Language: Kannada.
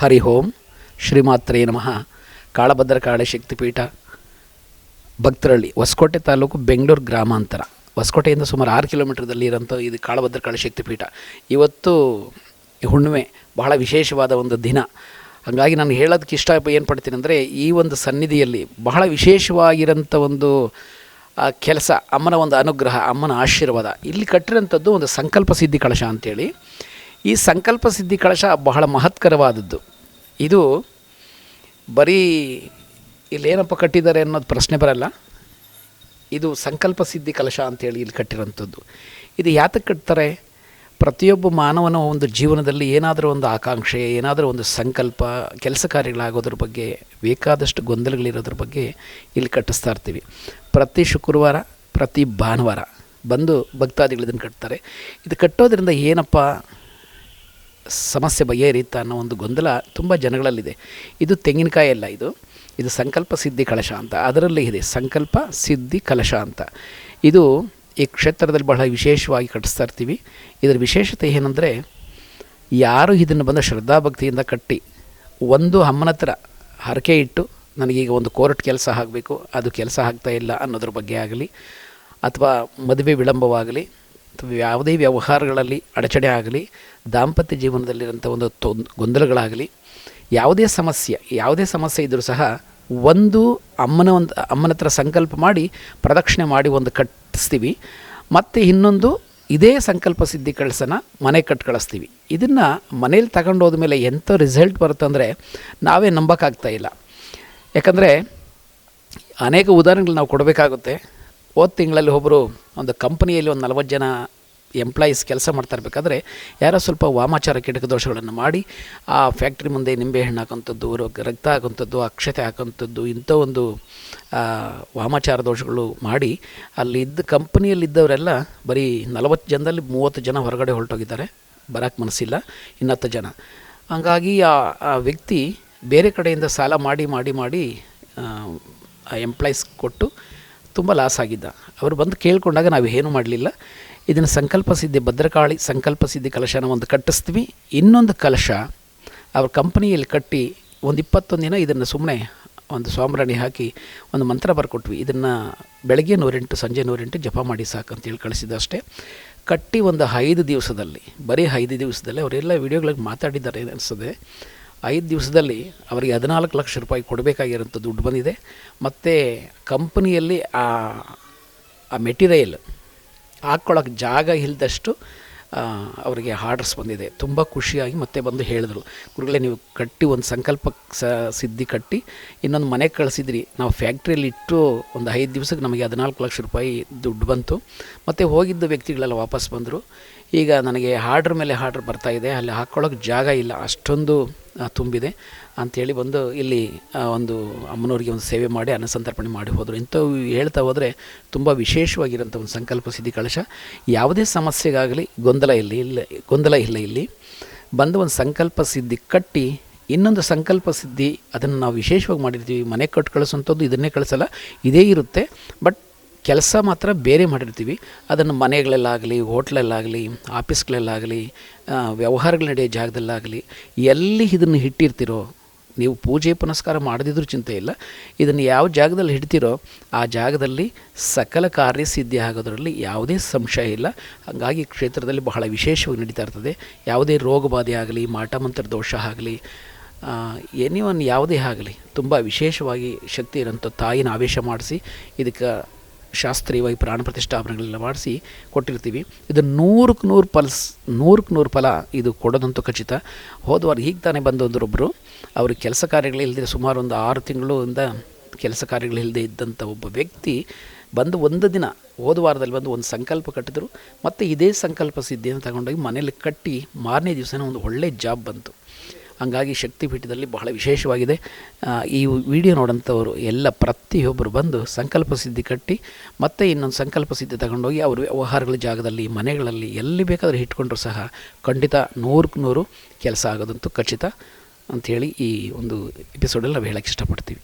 ಹರಿ ಓಂ ಶ್ರೀಮಾತ್ರೇ ನಮಃ. ಕಾಳಭದ್ರ ಕಾಳೆ ಶಕ್ತಿಪೀಠ, ಭಕ್ತರಳ್ಳಿ, ಹೊಸಕೋಟೆ ತಾಲೂಕು ಬೆಂಗಳೂರು ಗ್ರಾಮಾಂತರ. ಹೊಸಕೋಟೆಯಿಂದ ಸುಮಾರು ಆರು ಕಿಲೋಮೀಟ್ರದಲ್ಲಿ ಇರೋಂಥ ಇದು ಕಾಳಭದ್ರ ಕಾಳೆ ಶಕ್ತಿಪೀಠ. ಇವತ್ತು ಹುಣ್ಣಿಮೆ ಬಹಳ ವಿಶೇಷವಾದ ಒಂದು ದಿನ. ಹಾಗಾಗಿ ನಾನು ಹೇಳೋದಕ್ಕೆ ಇಷ್ಟ ಏನು ಪಡ್ತೀನಿ ಅಂದರೆ ಈ ಒಂದು ಸನ್ನಿಧಿಯಲ್ಲಿ ಬಹಳ ವಿಶೇಷವಾಗಿರೋಂಥ ಒಂದು ಕೆಲಸ, ಅಮ್ಮನ ಒಂದು ಅನುಗ್ರಹ, ಅಮ್ಮನ ಆಶೀರ್ವಾದ. ಇಲ್ಲಿ ಕಟ್ಟಿರೋಂಥದ್ದು ಒಂದು ಸಂಕಲ್ಪ ಸಿದ್ಧಿ ಕಳಶ ಅಂತೇಳಿ. ಈ ಸಂಕಲ್ಪ ಸಿದ್ಧಿ ಕಳಶ ಬಹಳ ಮಹತ್ಕರವಾದದ್ದು. ಇದು ಬರೀ ಇಲ್ಲೇನಪ್ಪ ಕಟ್ಟಿದ್ದಾರೆ ಅನ್ನೋದು ಪ್ರಶ್ನೆ ಬರಲ್ಲ. ಇದು ಸಂಕಲ್ಪ ಸಿದ್ಧಿ ಕಲಶ ಅಂತೇಳಿ ಇಲ್ಲಿ ಕಟ್ಟಿರೋಂಥದ್ದು ಇದು ಯಾತಕ್ಕೆ ಕಟ್ತಾರೆ? ಪ್ರತಿಯೊಬ್ಬ ಮಾನವನ ಒಂದು ಜೀವನದಲ್ಲಿ ಏನಾದರೂ ಒಂದು ಆಕಾಂಕ್ಷೆ, ಏನಾದರೂ ಒಂದು ಸಂಕಲ್ಪ, ಕೆಲಸ ಕಾರ್ಯಗಳಾಗೋದ್ರ ಬಗ್ಗೆ, ಬೇಕಾದಷ್ಟು ಗೊಂದಲಗಳಿರೋದ್ರ ಬಗ್ಗೆ ಇಲ್ಲಿ ಕಟ್ಟಿಸ್ತಾ ಇರ್ತೀವಿ. ಪ್ರತಿ ಶುಕ್ರವಾರ, ಪ್ರತಿ ಭಾನುವಾರ ಬಂದು ಭಕ್ತಾದಿಗಳು ಇದನ್ನು ಕಟ್ತಾರೆ. ಇದು ಕಟ್ಟೋದ್ರಿಂದ ಏನಪ್ಪ? ಸಮಸ್ಯೆ ಬಗೆಹರಿಯುತ್ತಾ ಅನ್ನೋ ಒಂದು ಗೊಂದಲ ತುಂಬ ಜನಗಳಲ್ಲಿದೆ. ಇದು ತೆಂಗಿನಕಾಯಿ ಅಲ್ಲ ಇದು. ಇದು ಸಂಕಲ್ಪ ಸಿದ್ಧಿ ಕಳಶ ಅಂತ. ಅದರಲ್ಲಿ ಇದೆ ಸಂಕಲ್ಪ ಸಿದ್ಧಿ ಕಲಶ ಅಂತ. ಇದು ಈ ಕ್ಷೇತ್ರದಲ್ಲಿ ಬಹಳ ವಿಶೇಷವಾಗಿ ಕಟ್ಟಿಸ್ತಾ ಇರ್ತೀವಿ. ಇದರ ವಿಶೇಷತೆ ಏನಂದರೆ ಯಾರು ಇದನ್ನು ಬಂದ ಶ್ರದ್ಧಾಭಕ್ತಿಯಿಂದ ಕಟ್ಟಿ ಒಂದು ಅಮ್ಮನ ಹತ್ರ ಹರಕೆ ಇಟ್ಟು ನನಗೀಗ ಒಂದು ಕೋರ್ಟ್ ಕೆಲಸ ಆಗಬೇಕು, ಅದು ಕೆಲಸ ಆಗ್ತಾ ಇಲ್ಲ ಅನ್ನೋದ್ರ ಬಗ್ಗೆ ಆಗಲಿ, ಅಥವಾ ಮದುವೆ ವಿಳಂಬವಾಗಲಿ ಅಥವಾ ಯಾವುದೇ ವ್ಯವಹಾರಗಳಲ್ಲಿ ಅಡಚಣೆ ಆಗಲಿ, ದಾಂಪತ್ಯ ಜೀವನದಲ್ಲಿರುವಂಥ ಒಂದು ತೊಂದ್ ಗೊಂದಲಗಳಾಗಲಿ, ಯಾವುದೇ ಸಮಸ್ಯೆ ಯಾವುದೇ ಸಮಸ್ಯೆ ಇದ್ದರೂ ಸಹ ಒಂದು ಅಮ್ಮನ ಒಂದು, ಅಮ್ಮನ ಹತ್ರ ಸಂಕಲ್ಪ ಮಾಡಿ ಪ್ರದಕ್ಷಿಣೆ ಮಾಡಿ ಒಂದು ಕಟ್ಟಿಸ್ತೀವಿ. ಮತ್ತು ಇನ್ನೊಂದು ಇದೇ ಸಂಕಲ್ಪ ಸಿದ್ಧಿ ಕಳಸನ ಮನೆ ಕಟ್ಟು ಕಳಿಸ್ತೀವಿ. ಇದನ್ನು ಮನೇಲಿ ತಗೊಂಡು ಹೋದ್ಮೇಲೆ ಎಂಥ ರಿಸಲ್ಟ್ ಬರುತ್ತಂದರೆ ನಾವೇ ನಂಬೋಕ್ಕಾಗ್ತಾ ಇಲ್ಲ. ಯಾಕಂದರೆ ಅನೇಕ ಉದಾಹರಣೆಗಳು ನಾವು ಕೊಡಬೇಕಾಗುತ್ತೆ. ಹೋದ ತಿಂಗಳಲ್ಲಿ ಒಬ್ಬರು ಒಂದು ಕಂಪ್ನಿಯಲ್ಲಿ ಒಂದು ನಲವತ್ತು ಜನ ಎಂಪ್ಲಾಯೀಸ್ ಕೆಲಸ ಮಾಡ್ತಾ ಇರಬೇಕಾದ್ರೆ ಯಾರೋ ಸ್ವಲ್ಪ ವಾಮಾಚಾರ ಕೀಟಕ ದೋಷಗಳನ್ನು ಮಾಡಿ ಆ ಫ್ಯಾಕ್ಟ್ರಿ ಮುಂದೆ ನಿಂಬೆಹಣ್ಣು ಹಾಕೋಂಥದ್ದು ರ- ರಕ್ತ ಹಾಕೋಂಥದ್ದು ಅಕ್ಷತೆ ಹಾಕೋಂಥದ್ದು ಇಂಥ ಒಂದು ವಾಮಾಚಾರ ದೋಷಗಳು ಮಾಡಿ ಅಲ್ಲಿ ಇದ್ದ ಕಂಪ್ನಿಯಲ್ಲಿದ್ದವರೆಲ್ಲ ಬರೀ ನಲವತ್ತು ಜನದಲ್ಲಿ ಮೂವತ್ತು ಜನ ಹೊರಗಡೆ ಹೊರಟೋಗಿದ್ದಾರೆ. ಬರೋಕ್ಕೆ ಮನಸ್ಸಿಲ್ಲ. ಇನ್ನತ್ತು ಜನ. ಹಾಗಾಗಿ ಆ ಆ ವ್ಯಕ್ತಿ ಬೇರೆ ಕಡೆಯಿಂದ ಸಾಲ ಮಾಡಿ ಮಾಡಿ ಮಾಡಿ ಎಂಪ್ಲಾಯ್ಸ್ ಕೊಟ್ಟು ತುಂಬ ಲಾಸ್ ಆಗಿದ್ದ. ಅವರು ಬಂದು ಕೇಳಿಕೊಂಡಾಗ ನಾವು ಏನೂ ಮಾಡಲಿಲ್ಲ. ಇದನ್ನು ಸಂಕಲ್ಪ ಸಿದ್ಧಿ, ಭದ್ರಕಾಳಿ ಸಂಕಲ್ಪ ಸಿದ್ಧಿ ಕಲಶನ ಒಂದು ಕಟ್ಟಿಸ್ತೀವಿ. ಇನ್ನೊಂದು ಕಲಶ ಅವ್ರ ಕಂಪ್ನಿಯಲ್ಲಿ ಕಟ್ಟಿ ಒಂದು ಇಪ್ಪತ್ತೊಂದು ದಿನ ಇದನ್ನು ಸುಮ್ಮನೆ ಒಂದು ಸ್ವಾಮರಾಣಿ ಹಾಕಿ ಒಂದು ಮಂತ್ರ ಬರ್ಕೊಟ್ವಿ. ಇದನ್ನು ಬೆಳಗ್ಗೆ ನೂರೆಂಟು, ಸಂಜೆ ನೂರೆಂಟು ಜಪ ಮಾಡಿ ಸಾಕು ಸಾಕಂತೇಳಿ ಕಳಿಸಿದ ಅಷ್ಟೇ. ಕಟ್ಟಿ ಒಂದು ಐದು ದಿವಸದಲ್ಲಿ, ಬರೀ ಐದು ದಿವಸದಲ್ಲಿ ಅವರೆಲ್ಲ ವೀಡಿಯೋಗಳಿಗೆ ಮಾತಾಡಿದ್ದಾರೆ ಅನಿಸ್ತದೆ ಐದು ದಿವಸದಲ್ಲಿ ಅವರಿಗೆ ಹದಿನಾಲ್ಕು ಲಕ್ಷ ರೂಪಾಯಿ ಕೊಡಬೇಕಾಗಿರೋಂಥ ದುಡ್ಡು ಬಂದಿದೆ. ಮತ್ತು ಕಂಪನಿಯಲ್ಲಿ ಆ ಆ ಮೆಟೀರಿಯಲ್ ಹಾಕ್ಕೊಳ್ಳೋಕೆ ಜಾಗ ಇಲ್ಲದಷ್ಟು ಅವರಿಗೆ ಆರ್ಡರ್ಸ್ ಬಂದಿದೆ. ತುಂಬ ಖುಷಿಯಾಗಿ ಮತ್ತೆ ಬಂದು ಹೇಳಿದ್ರು. ಗುರುಗಳೇ, ನೀವು ಕಟ್ಟಿ ಒಂದು ಸಂಕಲ್ಪ ಸ, ಸಿದ್ಧಿ ಕಟ್ಟಿ, ಇನ್ನೊಂದು ಮನೆಗೆ ಕಳಿಸಿದ್ರಿ. ನಾವು ಫ್ಯಾಕ್ಟ್ರಿಯಲ್ಲಿ ಇಟ್ಟು ಒಂದು ಐದು ದಿವಸಕ್ಕೆ ನಮಗೆ ಹದಿನಾಲ್ಕು ಲಕ್ಷ ರೂಪಾಯಿ ದುಡ್ಡು ಬಂತು. ಮತ್ತು ಹೋಗಿದ್ದ ವ್ಯಕ್ತಿಗಳೆಲ್ಲ ವಾಪಸ್ ಬಂದರು. ಈಗ ನನಗೆ ಹಾರ್ಡ್ರ್ ಮೇಲೆ ಬರ್ತಾ ಇದೆ. ಅಲ್ಲಿ ಹಾಕ್ಕೊಳ್ಳೋಕೆ ಜಾಗ ಇಲ್ಲ. ಅಷ್ಟೊಂದು ತುಂಬಿದೆ ಅಂಥೇಳಿ ಬಂದು ಇಲ್ಲಿ ಒಂದು ಅಮ್ಮನವ್ರಿಗೆ ಒಂದು ಸೇವೆ ಮಾಡಿ, ಅನ್ನಸಂತರ್ಪಣೆ ಮಾಡಿ ಹೋದರು. ಇಂಥವು ಹೇಳ್ತಾ ಹೋದರೆ ತುಂಬ ವಿಶೇಷವಾಗಿರೋಂಥ ಒಂದು ಸಂಕಲ್ಪ ಸಿದ್ಧಿ ಕಳಶ. ಯಾವುದೇ ಸಮಸ್ಯೆಗಾಗಲಿ ಗೊಂದಲ ಇಲ್ಲ ಇಲ್ಲ, ಗೊಂದಲ ಇಲ್ಲ ಇಲ್ಲಿ. ಬಂದು ಒಂದು ಸಂಕಲ್ಪ ಸಿದ್ಧಿ ಕಟ್ಟಿ, ಇನ್ನೊಂದು ಸಂಕಲ್ಪ ಸಿದ್ಧಿ ಅದನ್ನು ನಾವು ವಿಶೇಷವಾಗಿ ಮಾಡಿರ್ತೀವಿ. ಮನೆ ಕಟ್ಟು ಕಳಿಸೋಂಥದ್ದು ಇದನ್ನೇ ಕಳಿಸಲ್ಲ, ಇದೇ ಇರುತ್ತೆ. ಬಟ್ ಕೆಲಸ ಮಾತ್ರ ಬೇರೆ ಮಾಡಿರ್ತೀವಿ. ಅದನ್ನು ಮನೆಗಳಲ್ಲಾಗಲಿ, ಹೋಟ್ಲಲ್ಲಾಗಲಿ, ಆಫೀಸ್ಗಳಲ್ಲಾಗಲಿ ವ್ಯವಹಾರಗಳು ನಡೆಯೋ ಜಾಗದಲ್ಲಾಗಲಿ, ಎಲ್ಲಿ ಇದನ್ನು ಇಟ್ಟಿರ್ತೀರೋ ನೀವು ಪೂಜೆ ಪುನಸ್ಕಾರ ಮಾಡದಿದ್ರೂ ಚಿಂತೆ ಇಲ್ಲ. ಇದನ್ನು ಯಾವ ಜಾಗದಲ್ಲಿ ಇಡ್ತೀರೋ ಆ ಜಾಗದಲ್ಲಿ ಸಕಲ ಕಾರ್ಯ ಸಿದ್ಧಿ ಆಗೋದರಲ್ಲಿ ಯಾವುದೇ ಸಂಶಯ ಇಲ್ಲ. ಹಾಗಾಗಿ ಕ್ಷೇತ್ರದಲ್ಲಿ ಬಹಳ ವಿಶೇಷವಾಗಿ ನಡೀತಾ ಇರ್ತದೆ. ಯಾವುದೇ ರೋಗ ಬಾಧೆ ಆಗಲಿ ಮಾಟಮಂತ್ರ ದೋಷ ಆಗಲಿ ಎನಿ ಒನ್ ಯಾವುದೇ ಆಗಲಿ, ತುಂಬ ವಿಶೇಷವಾಗಿ ಶಕ್ತಿ ಇರೋಂಥ ತಾಯಿನ ಆವೇಶ ಮಾಡಿಸಿ ಇದಕ್ಕೆ ಶಾಸ್ತ್ರೀಯವಾಗಿ ಪ್ರಾಣ ಪ್ರತಿಷ್ಠಾಪನೆಗಳೆಲ್ಲ ಮಾಡಿಸಿ ಕೊಟ್ಟಿರ್ತೀವಿ. ಇದು ನೂರಕ್ಕೆ ನೂರು ಪಲ್ಸ್ ನೂರಕ್ಕೆ ನೂರು ಫಲ ಇದು ಕೊಡೋದಂತೂ ಖಚಿತ. ಹೋದವಾರ ಈಗ ತಾನೇ ಬಂದೊಂದರೊಬ್ಬರು ಅವ್ರಿಗೆ ಕೆಲಸ ಕಾರ್ಯಗಳಿಲ್ಲದೆ ಸುಮಾರು ಒಂದು ಆರು ತಿಂಗಳಿಂದ ಕೆಲಸ ಕಾರ್ಯಗಳಿಲ್ಲದೆ ಇದ್ದಂಥ ಒಬ್ಬ ವ್ಯಕ್ತಿ ಬಂದು ಒಂದು ದಿನ, ಹೋದ ವಾರದಲ್ಲಿ ಬಂದು ಒಂದು ಸಂಕಲ್ಪ ಕಟ್ಟಿದ್ರು. ಮತ್ತು ಇದೇ ಸಂಕಲ್ಪ ಸಿದ್ಧಿಯನ್ನು ತಗೊಂಡೋಗಿ ಮನೇಲಿ ಕಟ್ಟಿ ಮಾರನೇ ದಿವಸನೇ ಒಂದು ಒಳ್ಳೆ ಜಾಬ್ ಬಂತು. ಹಂಗಾಗಿ ಶಕ್ತಿಪೀಠದಲ್ಲಿ ಬಹಳ ವಿಶೇಷವಾಗಿದೆ. ಈ ವಿಡಿಯೋ ನೋಡೋಂಥವರು ಎಲ್ಲ ಪ್ರತಿಯೊಬ್ಬರು ಬಂದು ಸಂಕಲ್ಪ ಸಿದ್ಧಿ ಕಟ್ಟಿ, ಮತ್ತೆ ಇನ್ನೊಂದು ಸಂಕಲ್ಪ ಸಿದ್ಧಿ ತಗೊಂಡೋಗಿ ಅವರು ವ್ಯವಹಾರಗಳ ಜಾಗದಲ್ಲಿ, ಮನೆಗಳಲ್ಲಿ ಎಲ್ಲಿ ಬೇಕಾದರೂ ಇಟ್ಕೊಂಡ್ರು ಸಹ ಖಂಡಿತ ನೂರಕ್ಕೆ ನೂರು ಕೆಲಸ ಆಗೋದಂತೂ ಖಚಿತ. ಅಂಥೇಳಿ ಈ ಒಂದು ಎಪಿಸೋಡಲ್ಲಿ ನಾವು ಹೇಳೋಕ್ಕೆ ಇಷ್ಟಪಡ್ತೀವಿ.